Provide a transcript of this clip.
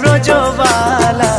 Brajabala.